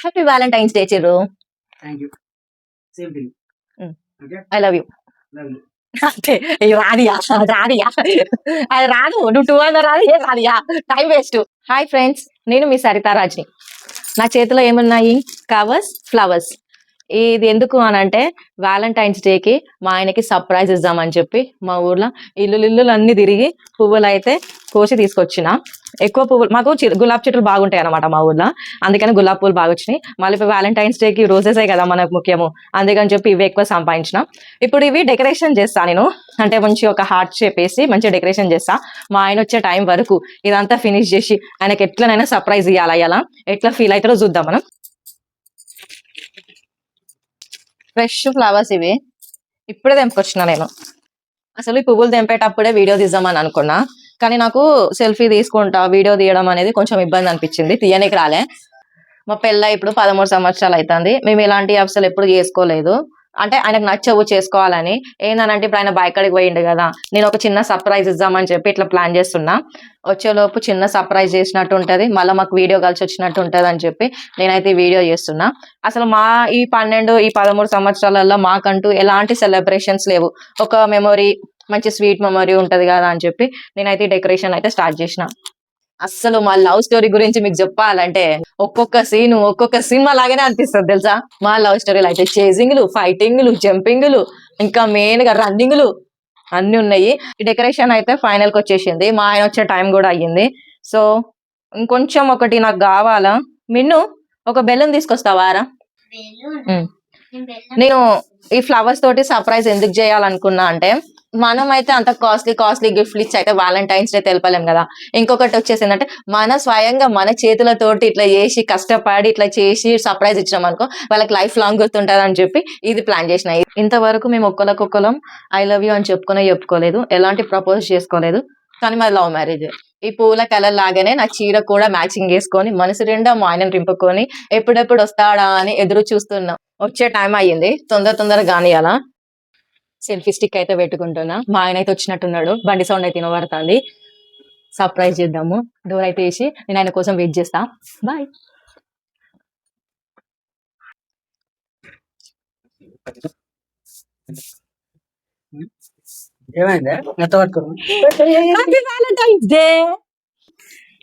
Happy Valentine's day Chiru thank you same thing. Okay I love you love you అంటే ఇది రాదియా అది రాదియా అది రాదు నువ్వు టూ హండ్రెడ్ రాదు ఏ రాదియా టైం వేస్ట్ హాయ్ ఫ్రెండ్స్ నేను మీ సరితా రాజ్ని. నా చేతిలో ఏమున్నాయి? కవర్స్ ఫ్లవర్స్ ఇది ఎందుకు అని అంటే వ్యాలంటైన్స్ డేకి మా ఆయనకి సర్ప్రైజ్ ఇద్దామని చెప్పి మా ఊర్లో ఇల్లు ఇల్లులు అన్ని తిరిగి పువ్వులు అయితే కోసి తీసుకొచ్చిన. ఎక్కువ పువ్వులు మాకు గులాబీ చెట్లు బాగుంటాయి అనమాట మా ఊర్లో. అందుకని గులాబ్ పూలు బాగా వచ్చినాయి. మళ్ళీ ఇప్పుడు వ్యాలంటైన్స్ డేకి రోజెసే కదా మనకు ముఖ్యము. అందుకని చెప్పి ఇవి ఎక్కువ సంపాదించిన. ఇప్పుడు ఇవి డెకరేషన్ చేస్తా నేను. అంటే మంచి ఒక హార్ట్ షేప్ వేసి మంచిగా డెకరేషన్ చేస్తా. మా ఆయన వచ్చే టైం వరకు ఇదంతా ఫినిష్ చేసి ఆయనకి ఎట్లనైనా సర్ప్రైజ్ ఇవ్వాలి ఇలా ఎట్లా ఫీల్ అవుతారో చూద్దాం మనం. ఫ్రెష్ ఫ్లవర్స్ ఇవి. ఇప్పుడే తెంపుకొచ్చిన నేను. అసలు ఈ పువ్వులు తెంపేటప్పుడే వీడియో తీద్దామని అనుకున్నా. కానీ నాకు సెల్ఫీ తీసుకుంటా వీడియో తీయడం అనేది కొంచెం ఇబ్బంది అనిపించింది. తీయనికి రాలే. మా పెళ్ళ ఇప్పుడు పదమూడు సంవత్సరాలు అవుతుంది మేము ఇలాంటి అసలు ఎప్పుడు చేసుకోలేదు. అంటే ఆయనకు నచ్చవు చేసుకోవాలని. ఏందనంటే ఇప్పుడు ఆయన బయకడికి పోయిండు కదా నేను ఒక చిన్న సర్ప్రైజ్ ఇద్దామని చెప్పి ఇట్లా ప్లాన్ చేస్తున్నా. వచ్చేలోపు చిన్న సర్ప్రైజ్ చేసినట్టు ఉంటుంది మళ్ళీ మాకు వీడియో కలిసి వచ్చినట్టు ఉంటుంది అని చెప్పి నేనైతే ఈ వీడియో చేస్తున్నా. అసలు మా ఈ పన్నెండు ఈ పదమూడు సంవత్సరాలలో మాకంటూ ఎలాంటి సెలబ్రేషన్స్ లేవు. ఒక మెమొరీ మంచి స్వీట్ మెమొరీ ఉంటుంది కదా అని చెప్పి నేనైతే డెకరేషన్ అయితే స్టార్ట్ చేసిన. అస్సలు మా లవ్ స్టోరీ గురించి మీకు చెప్పాలంటే ఒక్కొక్క సీన్ ఒక్కొక్క సినిమా లాగానే అనిపిస్తుంది తెలుసా? మా లవ్ స్టోరీలు అయితే చేజింగ్లు ఫైటింగ్లు జంపింగ్లు ఇంకా మెయిన్గా రన్నింగ్లు అన్ని ఉన్నాయి. డెకరేషన్ అయితే ఫైనల్కి వచ్చేసింది. మా ఆయన వచ్చే టైం కూడా అయ్యింది. సో ఇంకొంచెం ఒకటి నాకు కావాలా? మిన్ను ఒక బెలూన్ తీసుకొస్తావారా. నేను ఈ ఫ్లవర్స్ తోటి సర్ప్రైజ్ ఎందుకు చేయాలనుకున్నా అంటే మనం అయితే అంత కాస్ట్లీ కాస్ట్లీ గిఫ్ట్లు ఇచ్చి అయితే వాలంటైన్స్ డే తెలపలేం కదా. ఇంకొకటి వచ్చేసి ఏంటంటే మన స్వయంగా మన చేతులతోటి ఇట్లా చేసి కష్టపడి ఇట్లా చేసి సర్ప్రైజ్ ఇచ్చినాం అనుకో వాళ్ళకి లైఫ్ లాంగ్ గుర్తుంటది అని చెప్పి ఇది ప్లాన్ చేసిన. ఇంతవరకు మేము ఒక్కరికొక్కరం ఐ లవ్ యూ అని చెప్పుకునే చెప్పుకోలేదు. ఎలాంటి ప్రపోజ్ చేసుకోలేదు. కానీ మాది లవ్ మ్యారేజ్ ఈ పూల కలర్ లాగానే నా చీర కూడా మ్యాచింగ్ వేసుకొని మనసు నిండా మా ఆయనను రింపుకొని ఎప్పుడెప్పుడు వస్తాడా అని ఎదురు చూస్తున్నాం వచ్చే టైం అయ్యింది. తొందర తొందర కానియాలా సెల్ఫీ స్టిక్ అయితే పెట్టుకుంటున్నా. మా ఆయన అయితే వచ్చినట్టున్నాడు. బండి సౌండ్ అయితే వినబడుతుంది. సర్ప్రైజ్ చేద్దాము. డోర్ అయితే వేసి నేను ఆయన కోసం వెయిట్ చేస్తా. బాయ్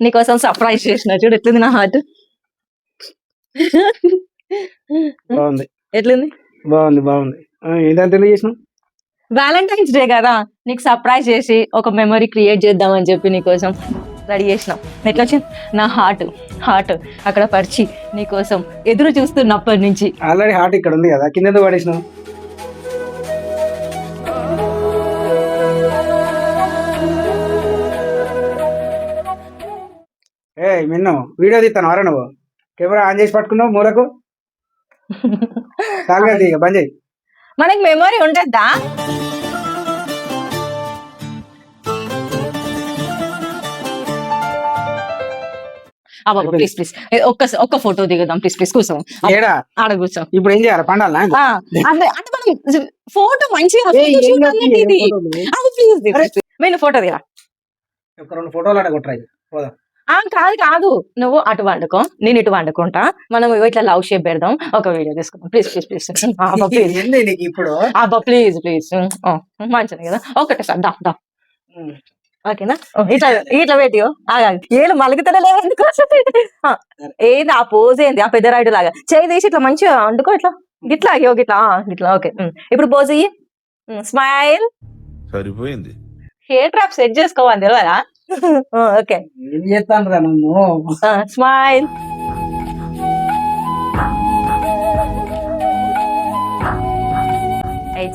నీకోసం సర్ప్రైజ్ చేసిన. చూడు ఎట్లుంది నా హార్ట్ బాగుంది. ఎట్లుంది? బాగుంది బాగుంది. ఆ, ఏంటంత తెలియ చేసినావు? వ్యాలంటైన్స్ డే కదా. నీకు సర్ప్రైజ్ చేసి ఒక మెమరీ క్రియేట్ చేద్దామని చెప్పి నీకోసం రెడీ చేసినాం. ఎట్లా వచ్చింది నా హార్ట్ హార్ట్ అక్కడ పరిచి నీకోసం ఎదురు చూస్తున్నప్పటి నుంచి. ఆల్రెడీ హార్ట్ ఇక్కడ ఉంది కదా. కింద పడేసినావు ఏ మిన్ను వీడియో తీస్తాను అరే నువ్వు. కెమెరా ఆన్ చేసి పట్టుకున్నావు మూలకు? బంద్ చేయి. మనకి మెమరీ ఉండద్దా ప్లీజ్ ప్లీజ్ ఒక్క ఒక్క ఫోటో దిగుదాం. ప్లీజ్ ప్లీజ్ కూర్చోం. ఆడ కూర్చోం. ఇప్పుడు ఏం చేయాలి? పండాలా? అంటే మనం ఫోటో మంచిగా ప్లీజ్ నేను ఫోటో దిగా ఒక రెండు ఫోటోలు అడగ ట్రై పోదాం. ఆ కాదు కాదు. నువ్వు అటు వండుకో నేను ఇటు వండుకుంటా. మనం ఇట్లా లవ్ షేప్ పెడదాం. ఒక వీడియో తీసుకుందాం. Please please please. ప్లీజ్. ఏంది నీకు ఇప్పుడు? అబ్బా ప్లీజ్ ప్లీజ్. మంచిది కదా. ఒకటే సార్ దా దా. ఓకేనా? ఇట్లా ఇట్లా పెట్టి. ఏళ్ళు మలుగుతాడే లేవు ఏంది ఆ పోజ్ ఏంది? ఆ పెద్ద రైడ్ లాగా. చేయి తీసి ఇట్లా మంచిగా వండుకో ఇట్లా. గిట్లా అయ్యో గిట్లా. గిట్లా ఓకే. ఇప్పుడు పోజ్ ఇయ్యి స్మైల్. సరిపోయింది. హెయిర్ ట్రాప్ సెట్ చేసుకోవాలి తెలియదా ఓకే. ఏం చేస్తాను రా నువ్వు? స్మైల్.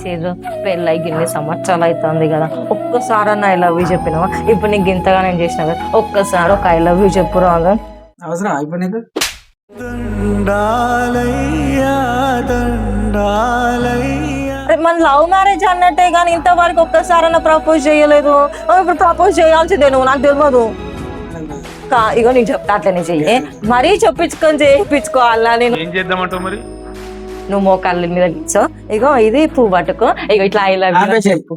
చీరు పెళ్ళై గిన్ని సంవత్సరాలు అవుతుంది కదా. ఒక్కసారి అన్న ఐ లవ్ యూ చెప్పినావా? ఇప్పుడు నీకు ఇంతగా నేను చేసిన కదా? ఒక్కసారి ఒక ఐ లవ్ యూ చెప్పు రాగా అవసరం ఇప్పుడు నీకు? మన లవ్ మ్యారేజ్ అన్నట్టే కానీ ఇంతవరకు ఒక్కసారి అన్న ప్రపోజ్ చేయలేదు ఇప్పుడు ప్రపోజ్ చేయాల్సిందే నువ్వు నాకు తెలియదు కా- ఇగో నీకు చెప్తా అట్లనే చెయ్యి. మరీ చెప్పించుకొని చేయించుకోవాలా నేను. ఏం చేద్దామంటావు మరి? నువ్వు మోకాళ్ళ మీద కూర్చో. ఇగో ఇది పువ్వు పట్టుకో. ఇగో ఇట్లా ఐ లవ్. చెప్పు.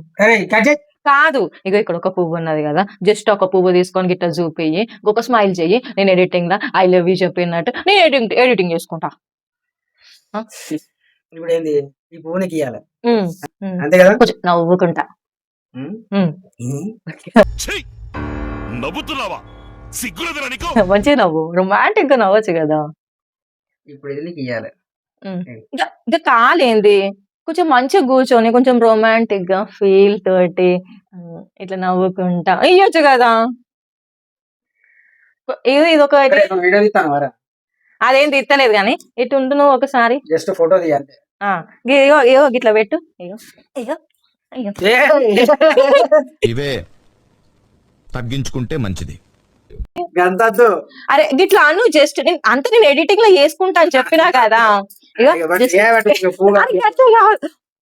కాదు ఇగో ఇక్కడ ఒక పువ్వు ఉన్నది కదా. జస్ట్ ఒక పువ్వు తీసుకొని గిట్ట చూపియ్యి. ఒక స్మైల్ చెయ్యి. నేను ఎడిటింగ్ లా ఐ లవ్ యూ చెప్పినట్టు నేను ఎడిటింగ్ ఎడిటింగ్ చేసుకుంటా? ఇప్పుడు ఏంది ఈ ఉమ్, ఉమ్. అంతే కదా? కొంచెం నవ్వుకుంటా. నవ్వుతున్నావా? మంచిగా నవ్వు. రొమాంటిక్గా నవ్వచ్చు కదా. ఇప్పుడు ఇది నీకు ఇయ్యాలి ఇంకా కాలేంది? కొంచెం మంచిగా కూర్చొని కొంచెం రొమాంటిక్గా ఫీల్ తోటి ఇట్లా నవ్వుకుంటా. ఇయ్యొచ్చు కదా. ఇది ఇది ఒక వీడియో అదేం తిత్తలేదు కానీ. ఇటు ఉండు నువ్వు ఒకసారి. జస్ట్ ఫోటో తీయాలి ఇగో ఇగో గిట్లా పెట్టు. ఇగో ఇగో. ఇగో. ఇవే తగ్గించుకుంటే మంచిది. అరే గిట్లా అను జస్ట్ నేను అంత నేను ఎడిటింగ్లో చేసుకుంటా అని చెప్పినా కదా. ఇగో.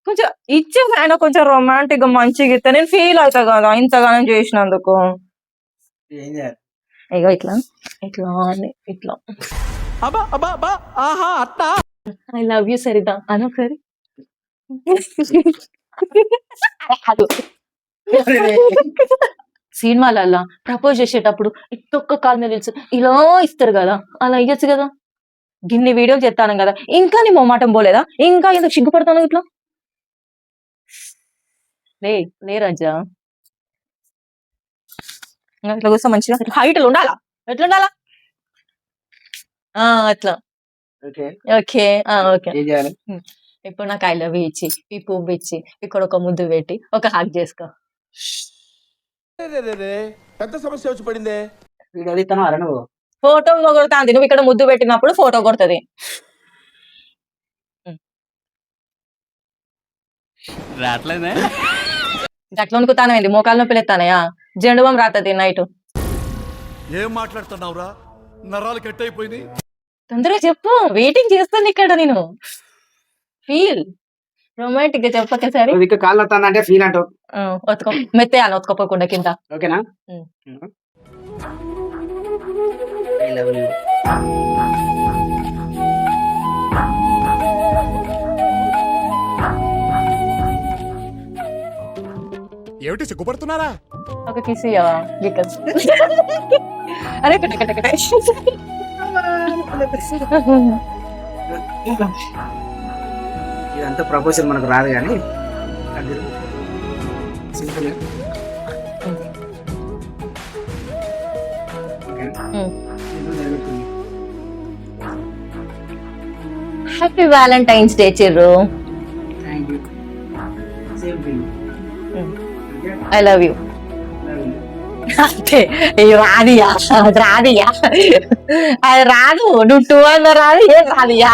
కొంచెం ఇచ్చే ఆయన కొంచెం రొమాంటిక్గా మంచిగా ఇస్తే నేను ఫీల్ అవుతా కదా ఇంతగానం చేసినందుకు. ఏం చేయాలి? ఇగో ఇట్లా. ఐ లవ్ యూ సరిత అను సరి సినిమాలల్లా ప్రపోజ్ చేసేటప్పుడు ఇట్టొక్క కాలు మీద నిల్చు ఇలా ఇస్తారు కదా అలా ఇయ్యొచ్చు కదా. గిన్ని వీడియోలు చెప్తాను కదా ఇంకా నీ మొమ్మాటం పోలేదా? ఇంకా ఎందుకు సిగ్గుపడతాను ఇట్లా? లే లే రాజా. ఇట్లా కూర్చో మంచిగా. హైట్ ఉండాలా? ఎట్లా ఉండాలా ఆ అట్లా. ఓకే. ఓకే. ఆ ఓకే. ఏం చేయాలి? ఇప్పుడు నాకు ఐ లవ్ ఇచ్చి ఈ పువ్వు ఇచ్చి ఇక్కడ ఒక ముద్దు పెట్టి ఒక హాక్ చేసుకో. పెద్ద సమస్య వచ్చి పడిందే. ఫోటో కొడుతుంది. నువ్వు ఇక్కడ ముద్దు పెట్టినప్పుడు ఫోటో కొడుతుంది. రావట్లేదే? గట్ల వణుకుతానమైంది మోకాలు నొప్పులు ఎత్తానయా? జెండువం రాతది నైట్. ఏం మాట్లాడుతున్నావురా? నరాలు కట్ అయిపోయినాయి తొందరగా చెప్పు. వెయిటింగ్ చేస్తాను ఇక్కడ నేను. ఫీల్ రొమాంటిక్గా చెప్పక సరే ఇక్కడ కాళ్ళు వస్తానంటే ఫీల్ అంటావు. ఒత్తుకో. మెత్తేయాలి ఒత్తుకోపోకుండా కింద. ఓకేనా? ఉమ్. ఐ లవ్ యూ ఏమిటి సిగ్గుపడుతున్నారా? ఒక కిస్ ఇయ్యవా? అరే కట కట కట ఇదంతా ప్రపోజల్ మనకు రాదు కానీ simple happy Valentine's day thing I love you అంతే రాదియా రాదియా అది రాదు నువ్వు టూ అన్న రాదు ఏం రాదియా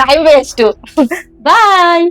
టైం వేస్ట్ బాయ్